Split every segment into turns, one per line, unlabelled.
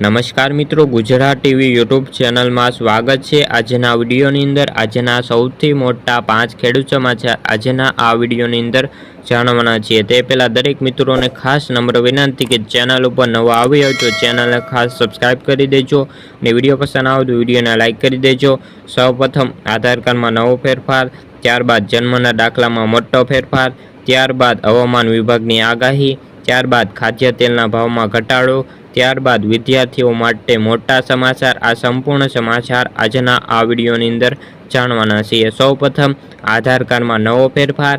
નમસ્કાર મિત્રો, Gujarat TV YouTube ચેનલમાં સ્વાગત છે. આજના વિડીયોની અંદર આજના સૌથી મોટા પાંચ ખેડૂત સમાચાર આજના આ વિડીયોની અંદર જાણવાના છીએ. તે પહેલાં દરેક મિત્રોને ખાસ નમ્ર વિનંતી કે ચેનલ ઉપર નવા આવી હોય તો ચેનલને ખાસ સબસ્ક્રાઇબ કરી દેજો અને વીડિયો પસંદ આવે તો વિડીયોને લાઇક કરી દેજો. સૌપ્રથમ આધાર કાર્ડમાં નવો ફેરફાર, ત્યારબાદ જન્મના દાખલામાં મોટો ફેરફાર, ત્યારબાદ હવામાન વિભાગની આગાહી, ત્યારબાદ ખાદ્ય તેલના ભાવમાં ઘટાડો ત્યારબાદ વિદ્યાર્થીઓ માટે મોટા સમાચાર, આ સંપૂર્ણ સમાચાર આજના આ વિડીયોની અંદર જાણવાના છીએ. સૌપ્રથમ, આધાર કાર્ડમાં નવો ફેરફાર.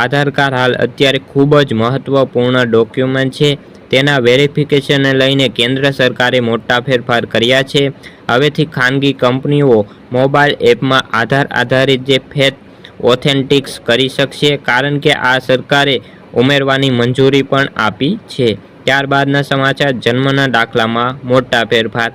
આધાર કાર્ડ હાલ અત્યારે ખૂબ જ મહત્ત્વપૂર્ણ ડોક્યુમેન્ટ છે. તેના વેરિફિકેશનને લઈને કેન્દ્ર સરકારે મોટા ફેરફાર કર્યા છે. હવેથી ખાનગી કંપનીઓ મોબાઈલ એપમાં આધાર આધારિત જે ફેટ ઓથેન્ટિક્સ કરી શકશે, કારણ કે આ સરકારે ઉમેરવાની મંજૂરી પણ આપી છે. ત્યારબાદના સમાચાર, જન્મના દાખલામાં મોટા ફેરફાર.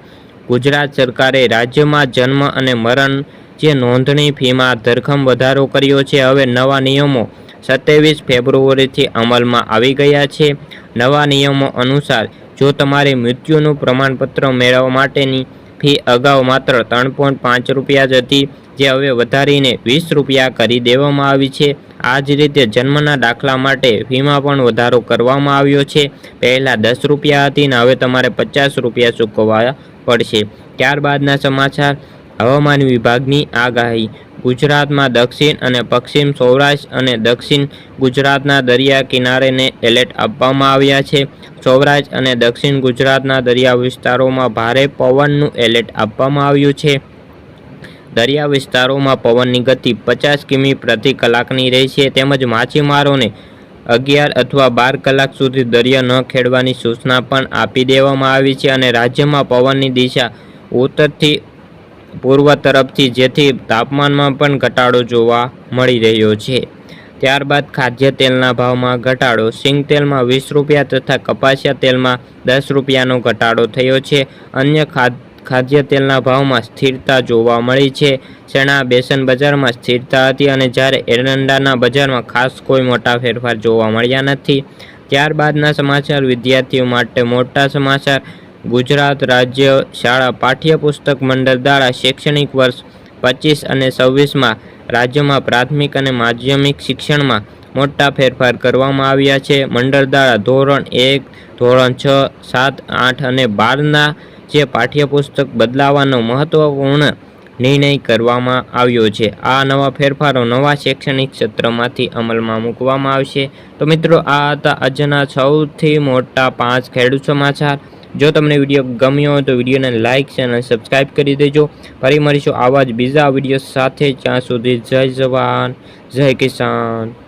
ગુજરાત સરકારે રાજ્યમાં જન્મ અને મરણ જે નોંધણી ફીમાં ધરખમ વધારો કર્યો છે, હવે નવા નિયમો સત્યાવીસ ફેબ્રુઆરીથી અમલમાં આવી ગયા છે. નવા નિયમો અનુસાર, જો તમારે મૃત્યુનું પ્રમાણપત્ર મેળવવા માટેની ફી અગાઉ માત્ર ત્રણ પાંચ રૂપિયા જ હતી, જે હવે વધારીને વીસ રૂપિયા કરી દેવામાં આવી છે. આ જ રીતે જન્મના દાખલા માટે ફીમાં પણ વધારો કરવામાં આવ્યો છે. પહેલાં દસ રૂપિયા હતી ને હવે તમારે પચાસ રૂપિયા ચૂકવવા પડશે. ત્યારબાદના સમાચાર. હવામાન વિભાગની આગાહી. ગુજરાતમાં દક્ષિણ અને પશ્ચિમ સૌરાષ્ટ્ર અને દક્ષિણ ગુજરાતના દરિયા કિનારેને એલર્ટ આપવામાં આવ્યા છે. સૌરાષ્ટ્ર અને દક્ષિણ ગુજરાતના દરિયા વિસ્તારોમાં ભારે પવનનું એલર્ટ આપવામાં આવ્યું છે. દરિયા વિસ્તારોમાં પવનની ગતિ પચાસ કિમી પ્રતિ કલાકની રહેશે તેમજ માછીમારોને અગિયાર અથવા બાર કલાક સુધી દરિયા ન ખેડવાની સૂચના પણ આપી દેવામાં આવી છે અને રાજ્યમાં પવનની દિશા ઉત્તરથી પૂર્વ તરફથી જેથી તાપમાનમાં પણ ઘટાડો જોવા મળી રહ્યો છે. ત્યારબાદ ખાદ્ય તેલના ભાવમાં ઘટાડો. સિંગ તેલમાં વીસ રૂપિયા તથા કપાસિયા તેલમાં દસ રૂપિયાનો ઘટાડો થયો છે. અન્ય ખાદ્ય ખાદ્ય તેલના ભાવમાં સ્થિરતા જોવા મળી છે. ચણા બેસન બજારમાં સ્થિરતા હતી અને જ્યારે એરંડાના બજારમાં ખાસ કોઈ મોટા ફેરફાર જોવા મળ્યા નથી. ત્યારબાદના સમાચાર, વિદ્યાર્થીઓ માટે મોટા સમાચાર. ગુજરાત રાજ્ય શાળા પાઠ્યપુસ્તક મંડળ દ્વારા શૈક્ષણિક વર્ષ પચીસ અને છવ્વીસમાં રાજ્યમાં પ્રાથમિક અને માધ્યમિક શિક્ષણમાં મોટા ફેરફાર કરવામાં આવ્યા છે. મંડળ દ્વારા ધોરણ એક, ધોરણ છ, સાત, આઠ અને બારના જે પાઠ્યપુસ્તક બદલાવાનો મહત્વપૂર્ણ નિર્ણય કરવામાં આવ્યો છે. આ નવા ફેરફારો નવા શૈક્ષણિક સત્રમાંથી અમલમાં મૂકવામાં આવશે. તો મિત્રો, આ હતા આજના સૌથી મોટા પાંચ ખેડૂત સમાચાર. જો તમને વીડિયો ગમ્યો હોય તો વિડીયોને લાઇક અને સબસ્ક્રાઈબ કરી દેજો. ફરી મળીશું આવા જ બીજા વીડિયો સાથે. જ્યાં સુધી જય જવાન, જય કિસાન.